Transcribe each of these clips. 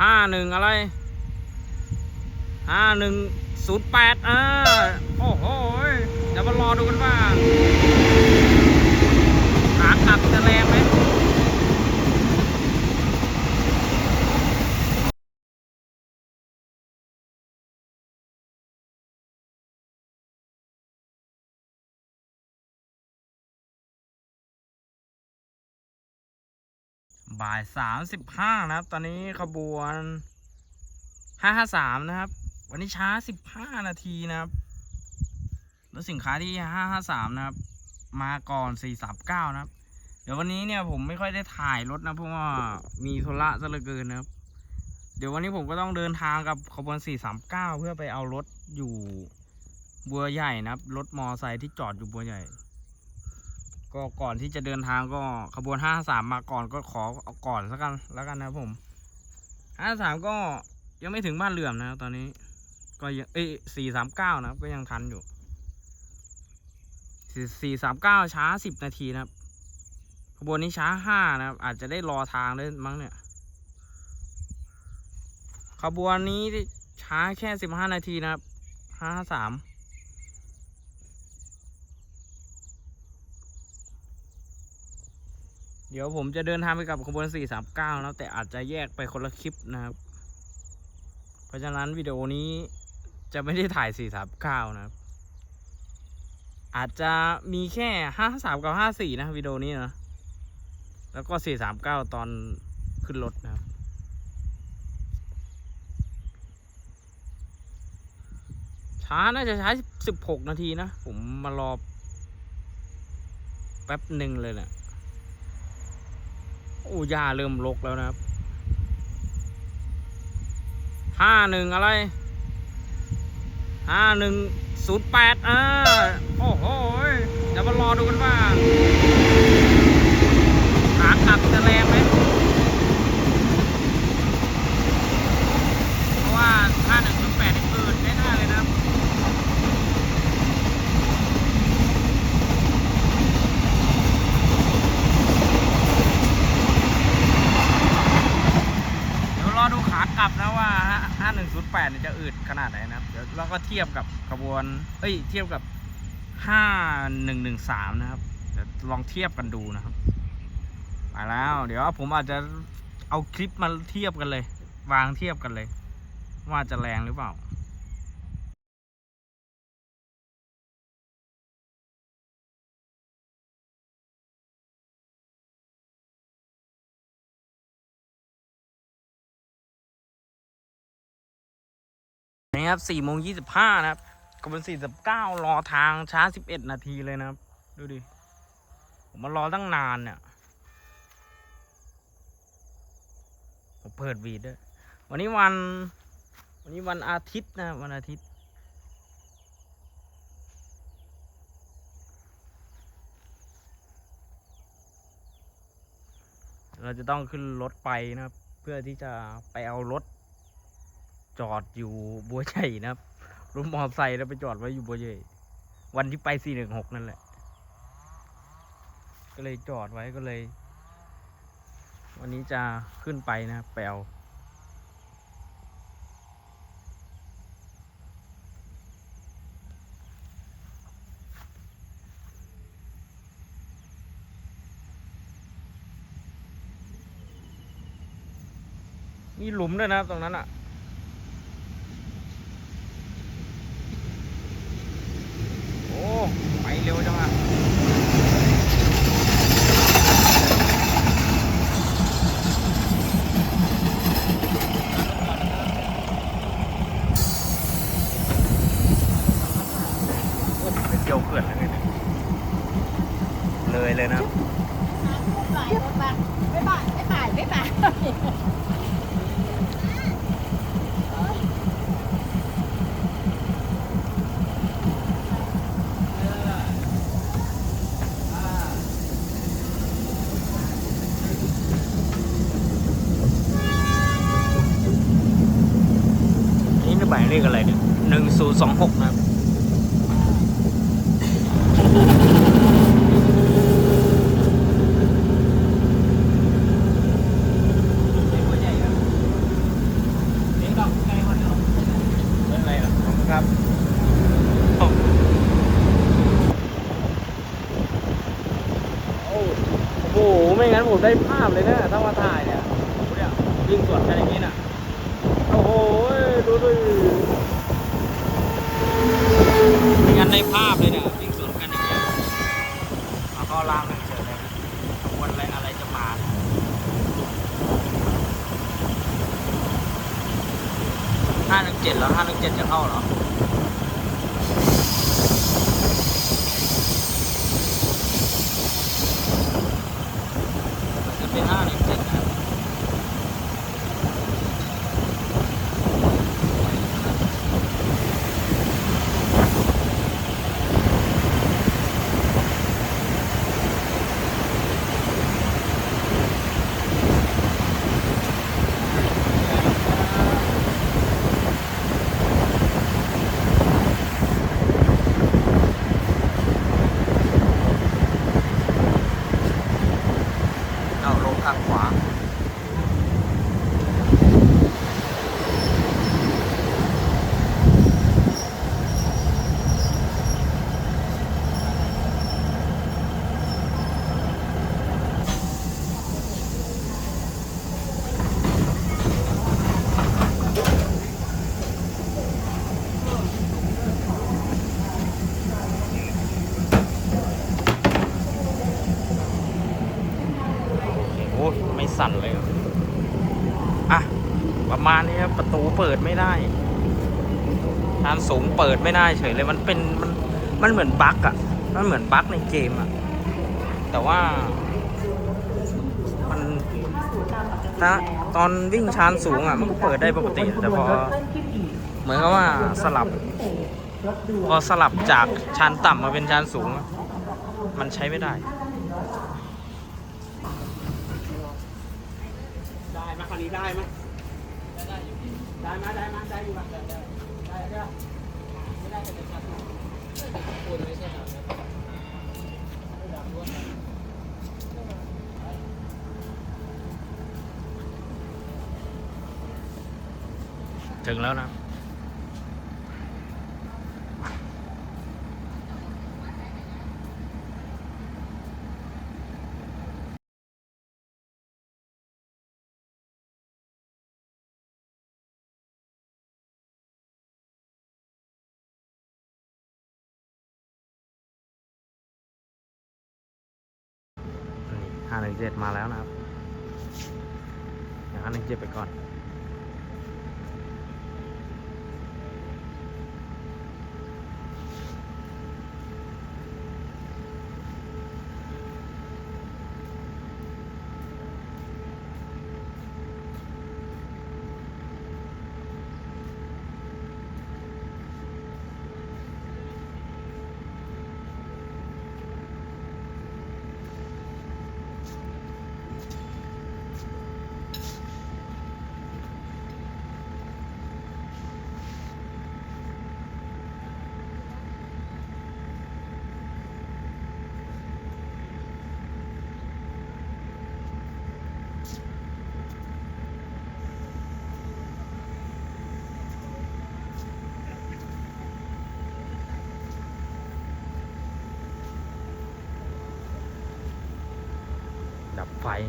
ห้าหนึ่งอะไรห้าหนึ่งศูนย์แปดอ่าโอ้โหเดี๋ยวมารอดูกันว่าขากลับจะแรงไหม บ่ายสามสิบห้านะครับ ตอนนี้ขบวนห้าห้าสามนะครับ วันนี้ช้าสิบห้านาทีนะครับรถสินค้าที่ห้าห้าสามนะครับ มาก่อนสี่สามเก้านะครับ เดี๋ยววันนี้เนี่ยผมไม่ค่อยได้ถ่ายรถนะเพราะว่ามีธุระซะเหลือเกินนะครับ เดี๋ยววันนี้ผมก็ต้องเดินทางกับขบวนสี่สามเก้าเพื่อไปเอารถอยู่บัวใหญ่นะครับ รถมอไซค์ที่จอดอยู่บัวใหญ่ ก็ก่อนที่จะเดินทางก็ขบวนห้าสามมาก่อนก็ขอเอาก่อนแล้วกันแล้วกันนะผมห้าสามก็ยังไม่ถึงบ้านเหลื่อมนะตอนนี้ ก็ยังเอ้สี่สามเก้านะครับก็ยังทันอยู่สี่สามเก้าช้าสิบนาทีนะครับ ขบวนนี้ช้าห้านะครับ อาจจะได้รอทางด้วยมั้งเนี่ย ขบวนนี้ช้าแค่สิบห้านาทีนะครับห้าสาม เดี๋ยวผมจะเดินทางไปกับขบวน 439แล้วแต่อาจจะแยกไปคนละคลิปนะครับ เพราะฉะนั้นวิดีโอนี้จะไม่ได้ถ่าย 439 นะครับ อาจจะมีแค่ 53 กับ 54 นะวิดีโอนี้นะ แล้วก็ 439 ตอนขึ้นรถนะครับ ช้าน่าจะใช้16 นาทีนะ ผมมารอแป๊บหนึ่งเลยแหละ โอ้ยาเริ่มลกแล้วนะครับห้าหนึ่งอะไรห้าหนึ่งศูนย์แปดอ่าโอ้โหยเดี๋ยวมารอดูกันว่าขากลับจะแรงไหม เพราะว่าห้าหนึ่งศูนย์แปดนี่อืดแน่ๆเลยนะครับ เดี๋ยวรอดูขากลับนะว่า 5108เนี่ยจะอื ดไหนนะครับ เดี๋ยวเราก็เทียบกับขบวน เอ้ย เทียบกับห้าหนึ่งหนึ่งสามนะครับ เดี๋ยวลองเทียบกันดูนะครับไปแล้ว เดี๋ยวผมอาจจะเอาคลิปมาเทียบกันเลย วางเทียบกันเลย ว่าจะแรงหรือเปล่า ครับสี่โมงยี่สิบห้านะครับกบวนสี่สิบเก้ารอทางช้าสิบเอ็ดนาทีเลยนะครับ ดูดิ ผมมารอตั้งนานเนี่ย ผมเปิดวีดด้วยวันนี้วัน วันนี้วันอาทิตย์นะวันอาทิตย์ เราจะต้องขึ้นรถไปนะครับ เพื่อที่จะไปเอารถ จอดอยู่บัวใหญ่นะครับรถมอเตอร์ไซค์แล้วไปจอดไว้อยู่บัวใหญ่วันที่ไปสี่หนึ่งหกนั่นแหละ ก็เลยจอดไว้ก็เลย วันนี้จะขึ้นไปนะครับไปเอามีหลุมด้วยนะครับตรงนั้นอะางสูงเปิดไม่ได้เฉยเลยมันเป็นมันมันเหมือนบั๊กอะ มันเหมือนบั๊กในเกมอะ แต่ว่ามันนะตอนวิ่งชานสูงอะมันก็เปิดได้ปกติแต่พอเหมือนกับว่าสลับ พอสลับจากชานต่ำมาเป็นชานสูง มันใช้ไม่ได้ได้ไหมคราวนี้ได้ไหมได้ไหมได้ ถึงแล้วนะห้าหนึ่งเจ็ดมาแล้วนะครับห้าหนึ่งเจ็ดไปก่อน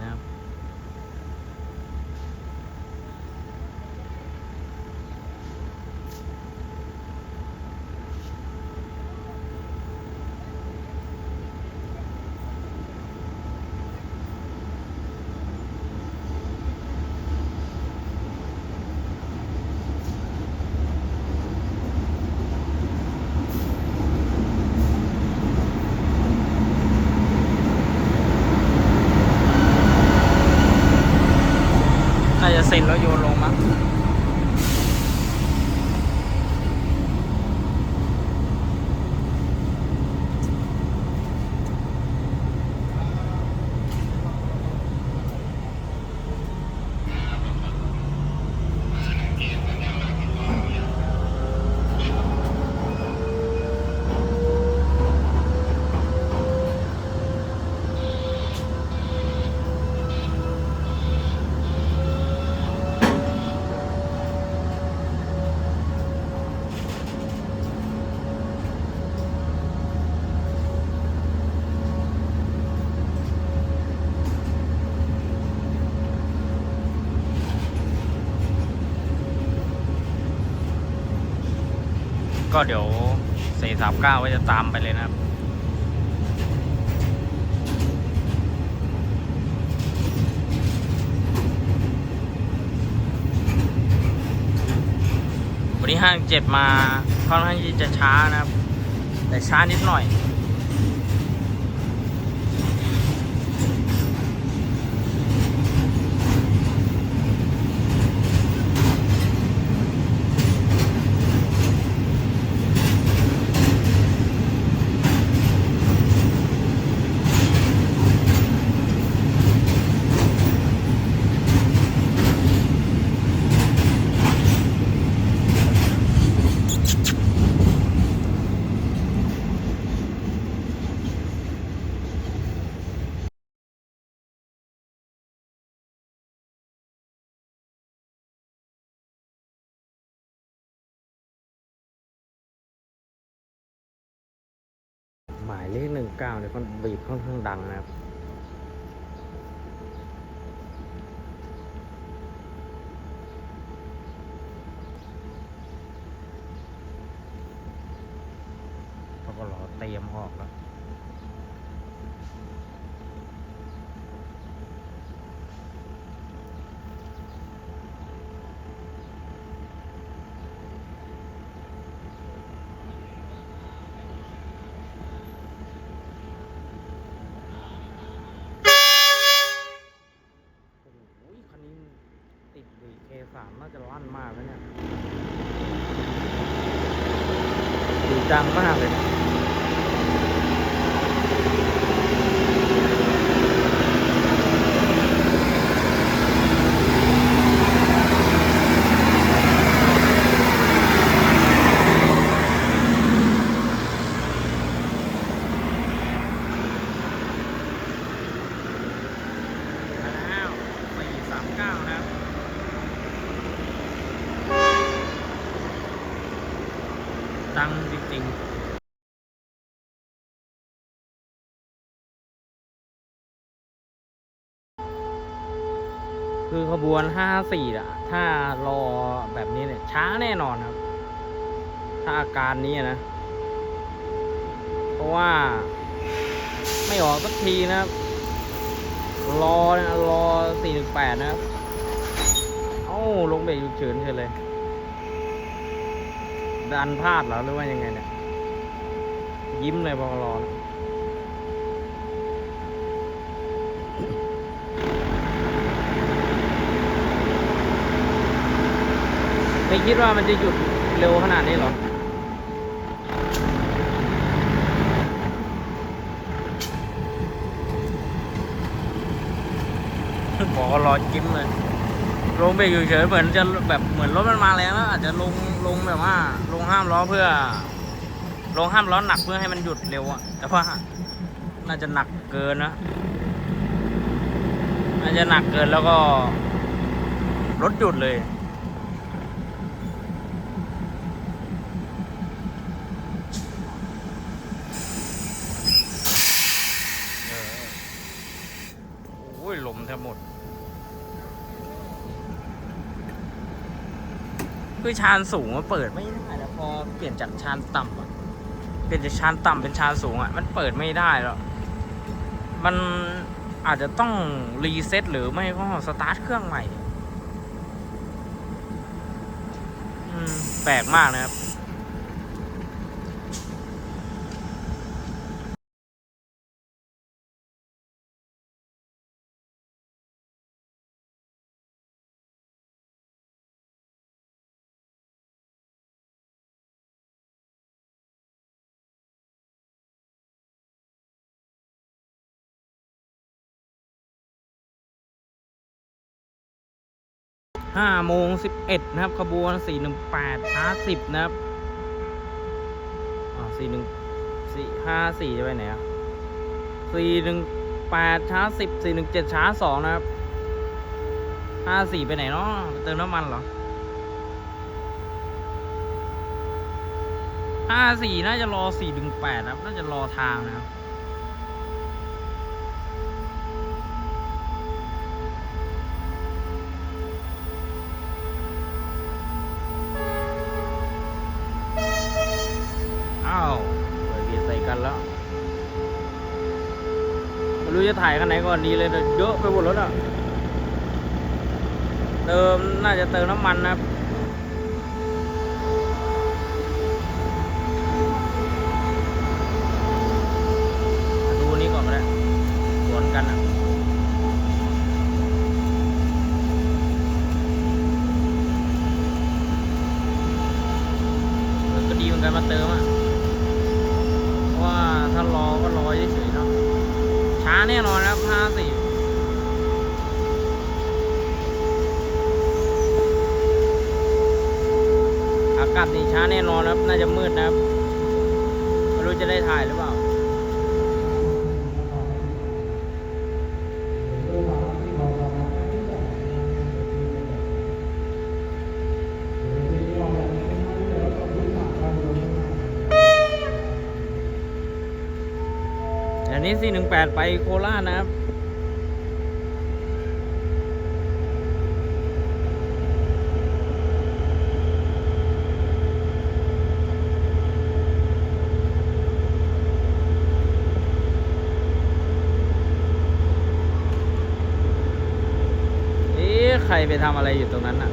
นะครับ ก็เดี๋ยวสี่สามเก้าก็จะตามไปเลยนะครับ วันนี้ห้างเจ็บมาค่อนข้างที่จะช้านะครับ แต่ช้านิดหน่อย หมายเลขหนึ่งเก้าเนี่ยมันบีบค่อนข้างดังนะครับเขาก็รอเตรียมออกแล้ว โอ้โหคันนี้ติดดีเคสามน่าจะลั่นมากแล้วเนี่ย ดีจังมากเลย มาแล้วสี่สามเก้านะครับ ดังจริงๆ คือขบวน54อะถ้ารอแบบนี้เนี่ย ช้าแน่นอนครับ ถ้าอาการนี้นะ เพราะว่าไม่ออกสักทีนะครับ รอนะรอ418นะครับ เอ้าลงเบรกฉุกเฉินเฉยเลย ดันพลาดเหรอหรือว่ายังไงเนี่ย ยิ้มเลยพอรอนะ ไม่คิดว่ามันจะหยุดเร็วขนาดนี้หรอบอกว่ารอจิ้มเลยลงเบรกอยู่เฉยเหมือนจะแบบเหมือนรถมันมาแรงแล้วอาจจะลงลงแบบว่า ลงห้ามล้อเพื่อ ลงห้ามล้อหนักเพื่อให้มันหยุดเร็วอะแต่ว่าน่าจะหนักเกินนะน่าจะหนักเกินแล้วก็รถหยุดเลย เออโอ้ยลมแทบหมด คือชานสูงมันเปิดไม่ได้แล้วพอเปลี่ยนจากชานต่ำอะเปลี่ยนจากชานต่ำเป็นชานสูงอะมันเปิดไม่ได้แล้วมันอาจจะต้องรีเซ็ตหรือไม่ก็สตาร์ทเครื่องใหม่อืมแปลกมากนะครับ ห้าโมงสิบเอ็ดนะครับ ขบวนสี่หนึ่งแปดช้าสิบนะครับอ่าสี่หนึ่งสี่ห้าสี่จะไปไหนอะสี่หนึ่งแปดช้าสิบสี่หนึ่งเจ็ดช้าสองนะครับห้าสี่ไปไหนเนาะไปเติมน้ำมันเหรอห้าสี่น่าจะรอสี่หนึ่งแปดนะครับ น่าจะรอทางนะครับ ถ่ายคันไหนก่อนดีเลยเยอะไปหมดแล้วอะ เติมน่าจะเติมน้ำมันนะครับ ช้าแน่นอนครับห้าสี่อากาศนี่ช้าแน่นอนครับ น่าจะมืดนะครับ ไม่รู้จะได้ถ่ายหรือเปล่า นนี้ 418 ไปโคราชนะครับเอ๊ะใครไปทำอะไรอยู่ตรงนั้นน่ะ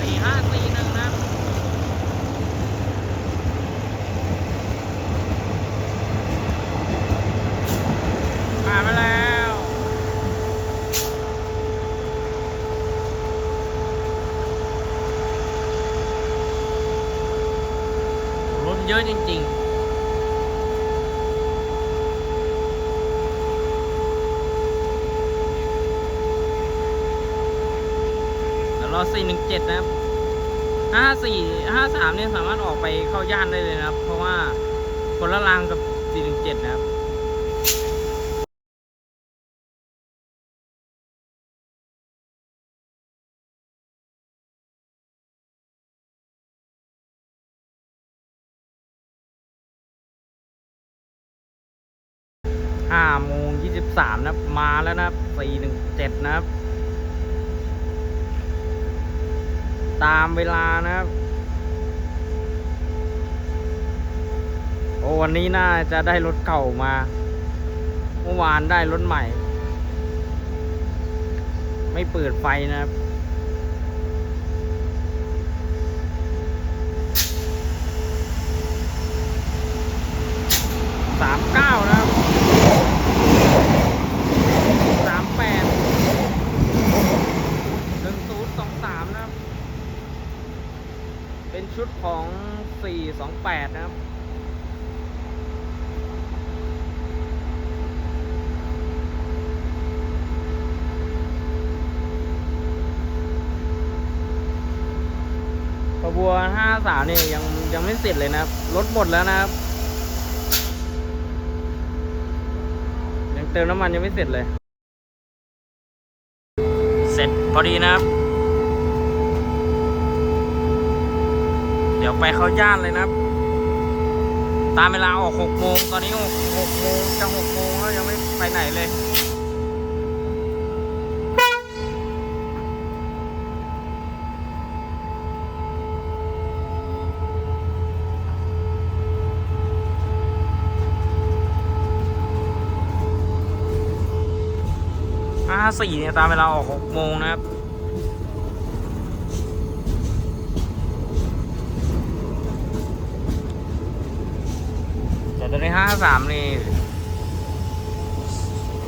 สี่ห้าสี่หนึ่งนะครับ ผ่านไปแล้ว รถ เยอะจริงๆแล้วรอ417 นะครับ 54 53 เนี่ยสามารถออกไปเข้าย่านได้เลยนะครับ เพราะว่าคนละรางกับ 417 นะครับ 3นะมาแล้วนะ417 นะครับ ตามเวลานะโอ้วันนี้น่าจะได้รถเก่ามา เมื่อวานได้รถใหม่ ไม่เปิดไฟนะสามเก้านะ ชุดของสี่สองแปดนะครับ ขบวนห้าสามนี่ยังยังไม่เสร็จเลยนะครับ รถหมดแล้วนะครับ ยังเติมน้ำมันยังไม่เสร็จเลย เสร็จพอดีนะครับ ดี๋ยวไปเข้าย่านเลยนะครับ ตามเวลาออกหกโมงตอนนี้หกหกโมงจะหกโมงแล้วยังไม่ไปไหนเลยห้าสี่เนี่ยตามเวลาออกหกโมงนะครับ แต่ตอนนี้ห้า สามนี่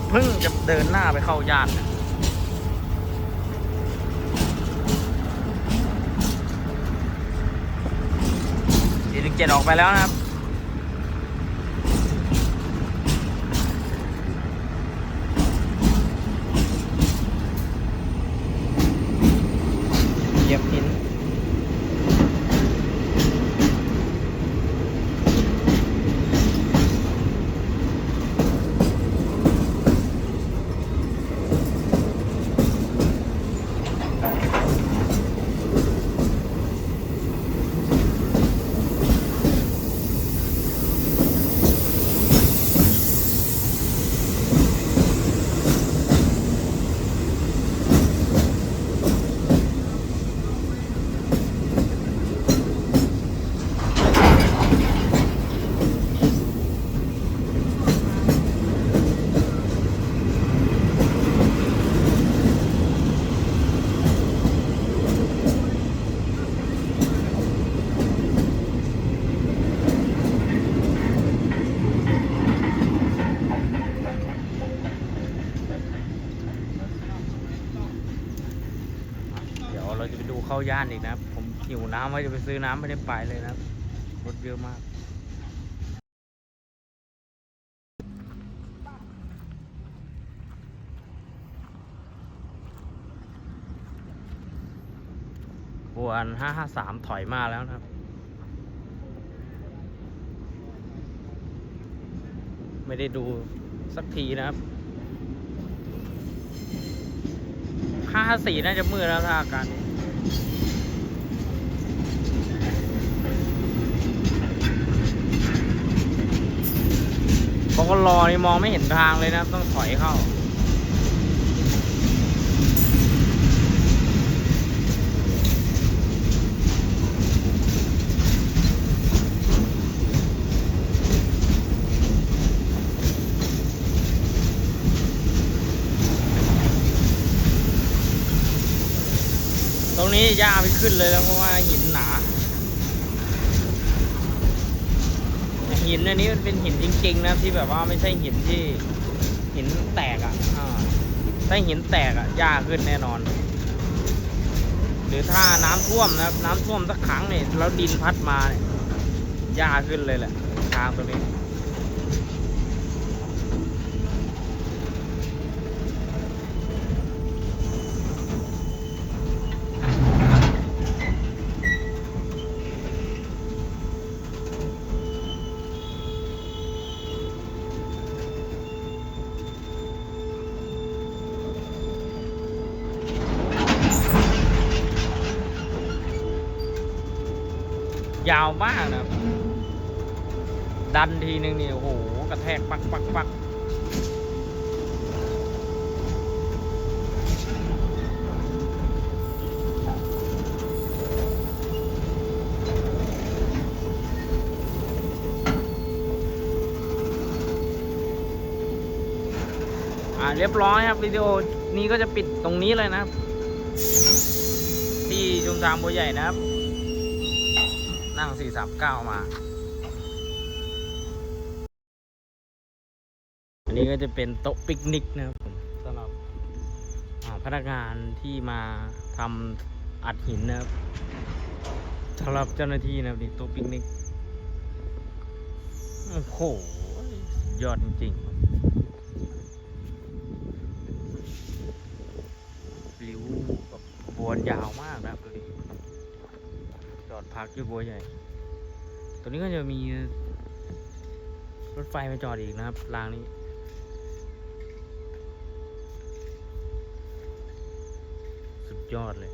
เพิ่งจะเดินหน้าไปเข้าย่านนะสี่ถึงเจ็ดออกไปแล้วนะครับ เหยียบหิน เข้านอีกนะครับ ผมหิวน้ำว่าจะไปซื้อน้ำไม่ได้ไปเลยนะครับรถเยอะมาก บวนห้าห้าสามถอยมาแล้วนะครับ ไม่ได้ดูสักทีนะครับห้าห้าสี่น่าจะมืดแล้วถ้าอาการนี้ บกรอนี่มองไม่เห็นทางเลยนะครับต้องถอยเข้า ตรงนี้ย่าไม่ขึ้นเลยแล้วเพราะว่า หินอันนี้มันเป็นหินจริง ๆ นะที่แบบว่าไม่ใช่หินที่หินแตกอะอ่าถ้าหินแตกอะย่าขึ้นแน่นอน หรือถ้าน้ำท่วมนะครับ น้ำท่วมสักครั้งเนี่ยแล้วดินพัดมาเนี่ยย่าขึ้นเลยแหละทางตรงนี้าวมากนะครับ ดันทีนึงนี่โอ้โห กระแทกปักปักปักอ่าเรียบร้อยครับวิดีโอนี้ก็จะปิดตรงนี้เลยนะครับ ที่ชุมทางบัวใหญ่นะครับ นั่ง 439 มา อันนี้ก็จะเป็นโต๊ะปิกนิกนะครับผมสำหรับพนักงานที่มาทำอัดหินนะครับสำหรับเจ้าหน้าที่นะครับนี่โต๊ะปิกนิก โอ้โห ยอดจริงๆริ้วกับบวนยาวมากนะครับ ดูดิจอดพักอยู่บัวใหญ่ตัวนี้ก็จะมีรถไฟมาจอดอีกนะครับ รางนี้ สุดยอดเลย